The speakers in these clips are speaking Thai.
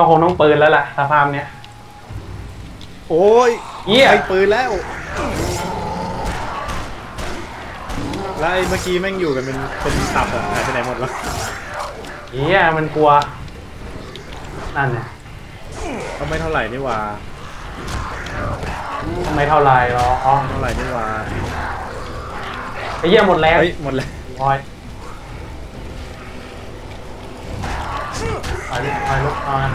ก็คงต้องปืนแล้วล่ะสภาพเนี้ย โอ้ยเหี้ย ไอ้ปืนแล้วแล้วไอ้เมื่อกี้แม่งอยู่กันเป็นเป็นตับอะหายไปไหนหมดวะเฮียมันกลัวนั่นเนี่ยก็ไม่เท่าไหร่นี่หว่าไม่เท่าไรหรอกอ๋อเท่าไหร่นี่หว่าไอ้เหี้ยหมดแล้วเฮ้ยหมดแล้วพอย ไปลุกไปลุกเอานะ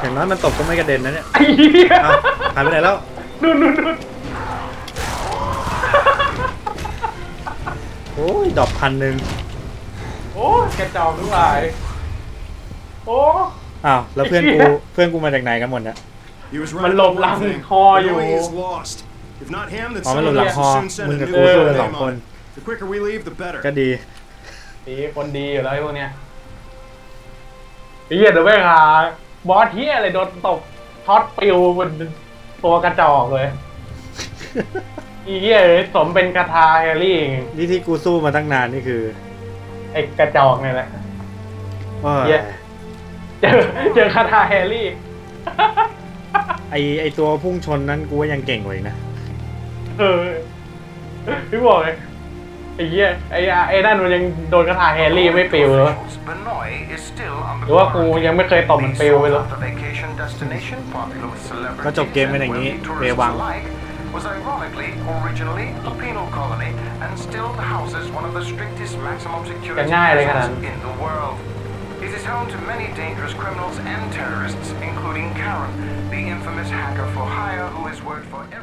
อย่างน้อยมันตกก็ไม่กระเด็นนะเนี่ยไอ้เหี้ยเอ้าหายไปไหนแล้ว นู่นนู่นนู่นโอ้ยดอกพันหนึ่งโอ้ยกระจอกทั้งหลาย โอ้ อ้าวแล้วเพื่อนกู เพื่อนกูมาจากไหนกันหมดเนี่ย He was มัน right หลบ about หลัง one thing. คออยู่ Billy is lost. If not him, then อ๋อมันหล someone บหลัง else คอ will soon send มึ a งกับ new กูสู้กัน name สองคน on it. The quicker we leave, the better. ก็ดี ดีคนดีอยู่แล้วไอ้พวกเนี้ยไอ้ เหี้ยเดี๋ยวไม่หาบอสเหี้ยอะไรโดนตบท็อตปิวบนตัวกระจอกเลยไอ้เหี้ยสมเป็นกระทาแฮร์รี่นี่ที่กูสู้มาตั้งนานนี่คือ ไอ้กระจอกเนี่ยแหละโอ้ยเหี้ยเจอเจอคาถาแฮร์รี่ ไอไอตัวพุ่งชนนั้นกูว่ายังเก่งกว่าอีกนะ เออพี่บอกเลย ไอ้เหี้ยไอ้ไอ้นั่นมันยังโดนคาถาแฮร์รี่ไม่ปิวเลยหรือว่ากูยังไม่เคยตบมันปิวไปหรอก็จบเกมเป็นอย่างนี้เรวัง was ironically originally a penal colony and still houses one of the strictest maximum security จะง่ายเลยขนาดนั้น prisons in the world. It is home to many dangerous criminals and terrorists, including Karen, the infamous hacker for hire who has worked for every